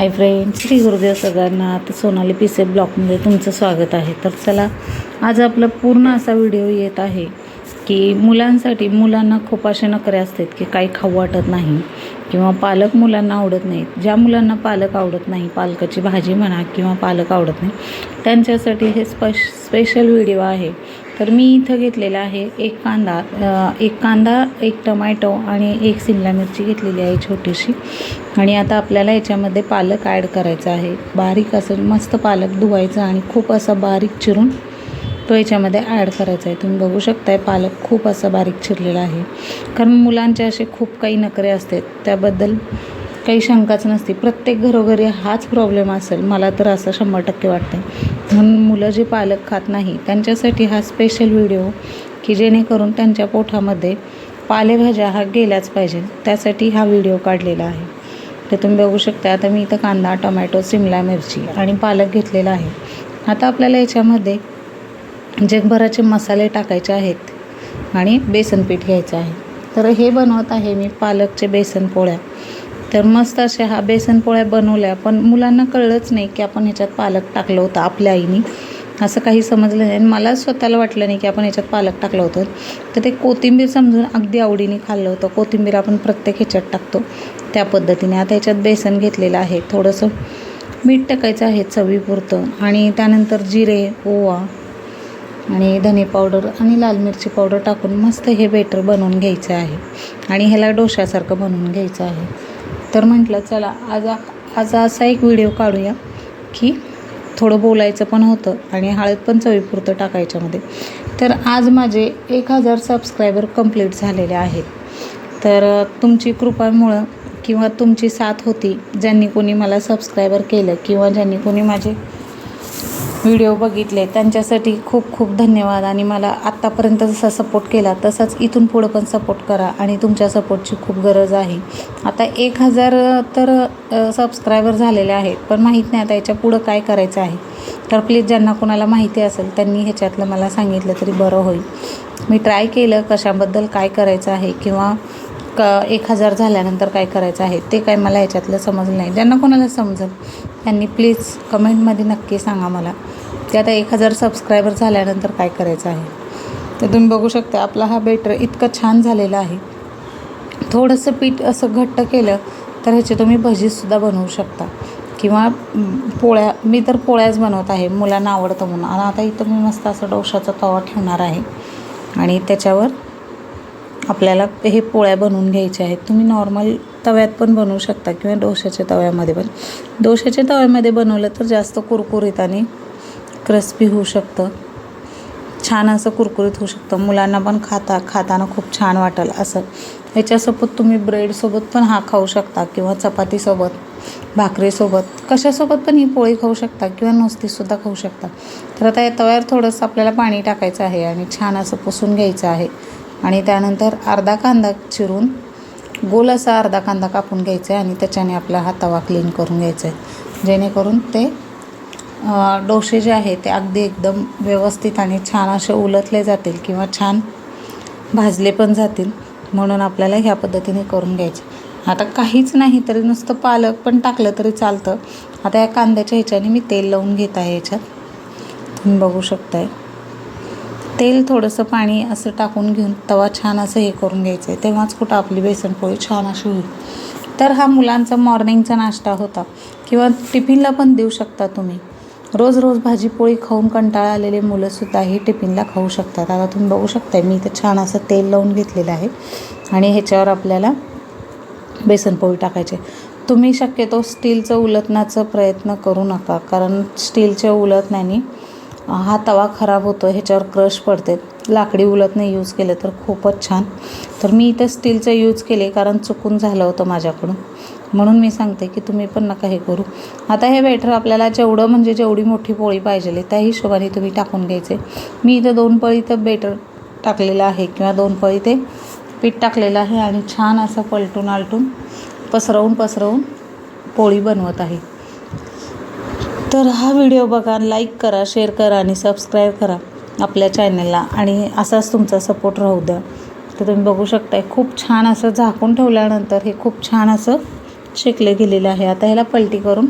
Hi friend Shri Gurudev सगळ्यांना आता सोनाली पिसे ब्लॉकमध्ये तुमचं स्वागत आहे. तर चला आज आपला पूर्ण असा व्हिडिओ येत आहे. की मुलांसाठी मुलांना खूप असे नखरे असतात की काही खाऊ वाटत नाही किंवा पालक मुलांना आवडत नाहीत. ज्या मुलांना पालक आवडत नाही पालकाची भाजी म्हणा किंवा पालक आवडत नाही त्यांच्यासाठी हे स्पश स्पेशल व्हिडिओ आहे. तर मी इथं घेतलेला आहे एक कांदा एक कांदा एक टमॅटो आणि एक सिमला मिरची घेतलेली आहे छोटीशी. आणि आता आपल्याला याच्यामध्ये पालक ॲड करायचा आहे. बारीक असं मस्त पालक धुवायचा आणि खूप असा बारीक चिरून तो याच्यामध्ये ॲड करायचा आहे. तुम्ही बघू शकताय पालक खूप असा बारीक चिरलेला आहे. कारण मुलांचे असे खूप काही नखरे असतात. त्याबद्दल काही शंकाच नसते. प्रत्येक घरोघरी हाच प्रॉब्लेम असेल मला तर असं शंभर टक्के वाटते म्हणून मुलं जे पालक खात नाही त्यांच्यासाठी हा स्पेशल व्हिडिओ की जेणेकरून त्यांच्या पोटामध्ये पालेभाज्या हा गेल्याच पाहिजे. त्यासाठी हा व्हिडिओ काढलेला आहे. तर तुम्ही बघू शकता आता मी इथं कांदा टोमॅटो सिमला मिरची आणि पालक घेतलेला आहे. आता आपल्याला याच्यामध्ये जगभराचे मसाले टाकायचे आहेत आणि बेसन पीठ घ्यायचं आहे. तर हे बनवत आहे मी पालकचे बेसन पोळ्या. तर मस्त अशा हा बेसन पोळ्या बनवल्या पण मुलांना कळलंच नाही की आपण ह्याच्यात पालक टाकलं होतं आपल्या आईने. असं काही समजलं नाही आणि मला स्वतःला वाटलं नाही की आपण ह्याच्यात पालक टाकलं होतं. तर ते कोथिंबीर समजून अगदी आवडीने खाल्लं होतं. कोथिंबीर आपण प्रत्येक ह्याच्यात टाकतो त्या पद्धतीने. आता ह्याच्यात बेसन घेतलेलं आहे. थोडंसं मीठ टाकायचं आहे चवीपुरतं आणि त्यानंतर जिरे ओवा आणि धने पावडर आणि लाल मिरची पावडर टाकून मस्त हे बेटर बनवून घ्यायचं आहे. आणि ह्याला डोशासारखं बनवून घ्यायचं आहे. तर म्हटलं चला आज आज असा एक व्हिडिओ काढूया की थोडं बोलायचं पण होतं आणि हळद पण चवीपुरतं टाकायच्यामध्ये तर आज माझे एक हजार सबस्क्रायबर कंप्लीट झालेले आहेत. तर तुमची कृपामुळं किंवा तुमची साथ होती ज्यांनी कोणी मला सबस्क्रायबर केलं किंवा ज्यांनी कोणी माझे व्हिडिओ बघितले त्यांच्यासाठी खूप खूप धन्यवाद. आणि मला आत्तापर्यंत जसा सपोर्ट केला तसाच इथून पुढं पण सपोर्ट करा आणि तुमच्या सपोर्टची खूप गरज आहे. आता एक हजार तर सबस्क्रायबर झालेले आहेत पण माहीत नाही आता याच्या पुढं काय करायचं आहे. तर प्लीज ज्यांना कोणाला माहिती असेल त्यांनी ह्याच्यातलं मला सांगितलं तरी बरं होईल. मी ट्राय केलं कशाबद्दल काय करायचं आहे किंवा क एक हजार झाल्यानंतर काय करायचं आहे ते काय मला याच्यातलं समजलं नाही. ज्यांना कोणाला समजेल त्यांनी प्लीज कमेंटमध्ये नक्की सांगा मला की आता एक हजार सबस्क्रायबर झाल्यानंतर काय करायचं आहे. तर तुम्ही बघू शकता आपला हा बेटर इतकं छान झालेला आहे. थोडंसं पीठ असं घट्ट केलं तर ह्याची तुम्ही भजीसुद्धा बनवू शकता. किंवा पोळ्या मी तर पोळ्याच बनवत आहे मुलांना आवडतं म्हणून. आणि आता इथं मी मस्त असं डोशाचा तवा ठेवणार आहे. आणि त्याच्यावर आपल्याला हे पोळ्या बनवून घ्यायच्या आहेत. तुम्ही नॉर्मल तव्यात पण बनवू शकता किंवा डोशाच्या तव्यामध्ये पण. डोशाच्या तव्यामध्ये बनवलं तर जास्त कुरकुरीत आणि क्रिस्पी होऊ शकतं. छान असं कुरकुरीत होऊ शकतं. मुलांना पण खाता खाताना खूप छान वाटेल असं. ह्याच्यासोबत तुम्ही ब्रेडसोबत पण हा खाऊ शकता किंवा चपातीसोबत भाकरीसोबत कशासोबत पण ही पोळी खाऊ शकता किंवा नुसतीसुद्धा खाऊ शकता. तर आता या तव्यावर थोडंसं आपल्याला पाणी टाकायचं आहे आणि छान असं पुसून घ्यायचं आहे. आणि त्यानंतर अर्धा कांदा चिरून गोल असा अर्धा कांदा कापून घ्यायचा आहे आणि त्याच्याने आपला हा तवा क्लीन करून घ्यायचा आहे. जेणेकरून ते डोसे जे आहे ते अगदी एकदम व्यवस्थित आणि छान असे उलटले जातील किंवा छान भाजले पण जातील म्हणून आपल्याला ह्या पद्धतीने करून घ्यायचे. आता काहीच नाही तरी नुसतं पालक पण टाकलं तरी चालतं. आता या कांद्याच्या ह्याच्याने मी तेल लावून घेत आहे याच्यात. तुम्ही बघू शकताय. तेल थोडंसं पाणी असं टाकून घेऊन तवा छान असं हे करून घ्यायचं आहे तेव्हाच कुठं आपली बेसनपोळी छान अशी होईल. तर हा मुलांचा मॉर्निंगचा नाश्ता होता. किंवा टिफिनला पण देऊ शकता तुम्ही. रोज रोज भाजीपोळी खाऊन कंटाळा आलेले मुलंसुद्धा ही टिफिनला खाऊ शकतात. आता तुम्ही बघू शकताय मी इथं छान असं तेल लावून घेतलेलं आहे. आणि ह्याच्यावर आपल्याला बेसनपोळी टाकायचे तुम्ही शक्यतो स्टीलचं उलटण्याचा प्रयत्न करू नका. कारण स्टीलच्या उलटण्याने हा तवा खराब होतो ह्याच्यावर क्रश पडते. लाकडी उलटणं यूज केलं तर खूपच छान. तर मी इथं स्टीलचं यूज केले कारण चुकून झालं होतं माझ्याकडून. म्हणून मी सांगते की तुम्ही पण नका हे करू. आता हे बेटर आपल्याला जेवढं म्हणजे जेवढी मोठी पोळी पाहिजे त्या हिशोबाने तुम्ही टाकून घ्यायचे. मी इथं दोन पळी तर बेटर टाकलेलं आहे किंवा दोन पळी ते पीठ टाकलेलं आहे आणि छान असं पलटून आलटून पसरवून पसरवून पोळी बनवत आहे. तर हा व्हिडिओ बघा लाईक करा शेअर करा आणि सबस्क्राईब करा आपल्या चॅनलला आणि असाच तुमचा सपोर्ट राहू द्या. तर तुम्ही बघू शकताय खूप छान असं झाकून ठेवल्यानंतर हे खूप छान असं शेकले गेलेलं आहे. आता ह्याला पलटी करून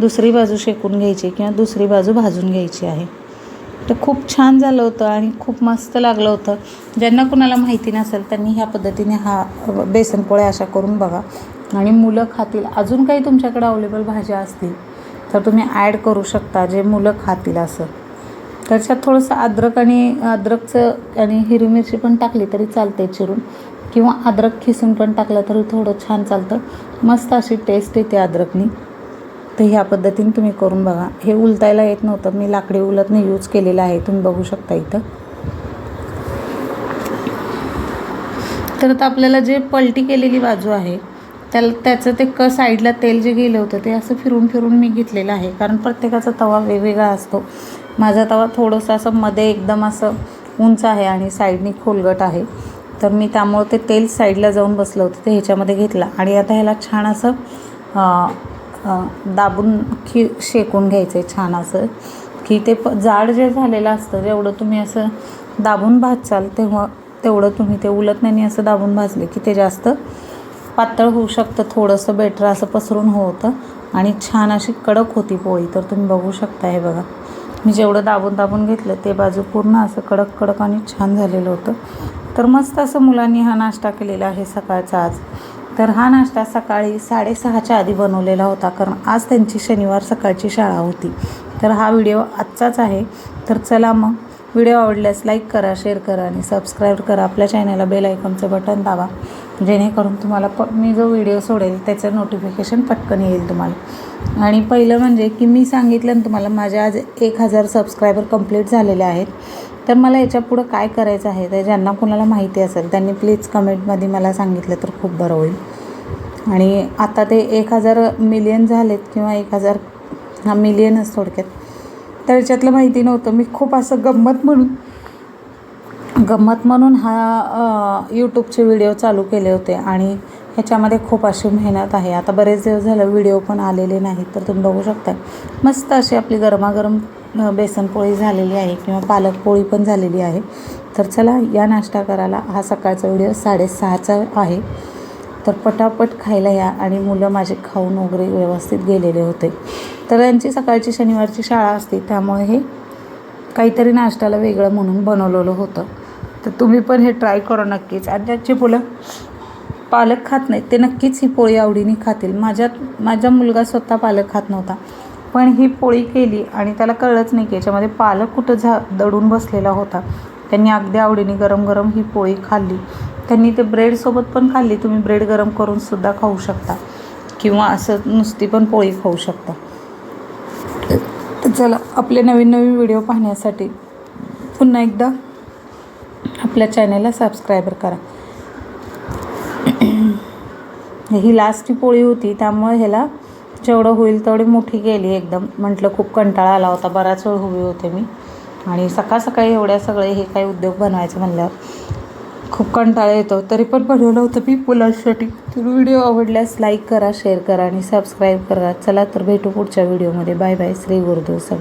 दुसरी बाजू शेकून घ्यायची किंवा दुसरी बाजू भाजून घ्यायची आहे. तर खूप छान झालं होतं आणि खूप मस्त लागलं होतं. ज्यांना कुणाला माहिती नसेल त्यांनी ह्या पद्धतीने हा बेसन पोळ्या अशा करून बघा. आणि मुलं खातील. अजून काही तुमच्याकडे अवेलेबल भाज्या असतील तर तुम्ही ॲड करू शकता जे मुलं खातील असं. त्याच्यात थोडंसं अद्रक आणि अद्रकचं आणि हिरवी मिरची पण टाकली तरी चालते चिरून. किंवा अद्रक खिसून पण टाकलं तरी थोडं छान चालतं. मस्त अशी टेस्ट येते अद्रकनी. तर ह्या पद्धतीने तुम्ही करून बघा. हे उलटायला येत नव्हतं. मी लाकडी उलटने यूज केलेलं आहे. तुम्ही बघू शकता इथं. तर आता आपल्याला जे पलटी केलेली बाजू आहे त्याला त्याचं ते क साईडला तेल जे गेलं होतं ते असं फिरून फिरून मी घेतलेलं आहे. कारण प्रत्येकाचा तवा वेगवेगळा असतो. माझा तवा थोडंसं असं मध्ये एकदम असं उंच आहे आणि साईडनी खोलगट आहे. तर मी त्यामुळं ते तेल साईडला जाऊन बसलं होतं ते ह्याच्यामध्ये घेतलं. आणि आता ह्याला छान असं दाबून खी शेकून घ्यायचं आहे छान असं. की ते प जाड जे झालेलं असतं जेवढं तुम्ही असं दाबून भाजचाल तेव्हा तेवढं तुम्ही ते उलटण्याने असं दाबून भाजले की ते जास्त पातळ होऊ शकतं थोडंसं बेटर असं पसरून होतं. आणि छान अशी कडक होती पोळी तर तुम्ही बघू शकता हे बघा. मी जेवढं दाबून दाबून घेतलं ते बाजू पूर्ण असं कडक कडक आणि छान झालेलं होतं. तर मस्त असं मुलांनी हा नाश्ता केलेला आहे सकाळचा आज. तर हा नाश्ता सकाळी साडेसहाच्या आधी बनवलेला होता कारण आज त्यांची शनिवार सकाळची शाळा होती. तर हा व्हिडिओ आजचाच आहे. तर चला मग व्हिडिओ आवडल्यास लाईक करा शेअर करा आणि सबस्क्राईब करा. आपल्या चॅनलला बेल आयकॉनचं बटन दाबा. जेणेकरून तुम्हाला प मी जो व्हिडिओ सोडेल त्याचं नोटिफिकेशन पटकन येईल तुम्हाला. आणि पहिलं म्हणजे की मी सांगितलं ना तुम्हाला माझे आज एक हजार सबस्क्रायबर कंप्लीट झालेले आहेत. तर मला याच्या पुढं काय करायचं आहे? तर ज्यांना कोणाला माहिती असेल त्यांनी प्लीज कमेंटमध्ये मला सांगितलं तर खूप बरं होईल. आणि आता ते एक हजार मिलियन झालेत किंवा एक हजार हा मिलियनच थोडक्यात. तर याच्यातलं माहिती नव्हतं. मी खूप असं गंमत म्हणून गंमत म्हणून हा यूट्यूबचे व्हिडिओ चालू केले होते आणि ह्याच्यामध्ये खूप अशी मेहनत आहे. आता बरेच दिवस झालं व्हिडिओ पण आलेले नाहीत तर तुम्ही बघू शकता मस्त अशी आपली गरमागरम बेसनपोळी झालेली आहे किंवा पालक पोळी पण झालेली आहे. तर चला या नाश्ता करायला. हा सकाळचा व्हिडिओ साडेसहाचा आहे. तर पटापट खायला या आणि मुलं माझे खाऊन वगैरे व्यवस्थित गेलेले होते. तर यांची सकाळची शनिवारची शाळा असते त्यामुळे हे काहीतरी नाश्त्याला वेगळं म्हणून बनवलेलं होतं. तर तुम्ही पण हे ट्राय करा नक्कीच. आणि ज्यांची मुलं पालक खात नाहीत. ते नक्कीच ही पोळी आवडीने खातील. माझ्यात माझा मुलगा स्वतः पालक खात नव्हता. पण ही पोळी केली आणि त्याला कळलंच नाही की याच्यामध्ये पालक कुठं झा दडून बसलेला होता. त्यांनी अगदी आवडीने गरम गरम ही पोळी खाल्ली. त्यांनी ते ब्रेडसोबत पण खाल्ली. तुम्ही ब्रेड गरम करून सुद्धा खाऊ शकता. किंवा असं नुसती पण पोळी खाऊ शकता. तर चला आपले नवीन नवीन व्हिडिओ पाहण्यासाठी पुन्हा एकदा आपल्या चॅनलला सबस्क्रायबर करा. ही लास्टची पोळी होती त्यामुळे ह्याला जेवढं होईल तेवढी मोठी गेली एकदम. म्हटलं खूप कंटाळा आला होता बराच वेळ उभी होते मी. आणि सकाळ सकाळी एवढ्या सगळे हे काही उद्योग बनवायचे म्हणल्यावर खूप कंटाळा येतो. तरी पण बनवलं होतं मी पुलासाठी तर व्हिडिओ आवडल्यास लाईक करा शेअर करा आणि सबस्क्राईब करा. चला तर भेटू पुढच्या व्हिडिओमध्ये बाय बाय श्री गुरुदेव सगळं.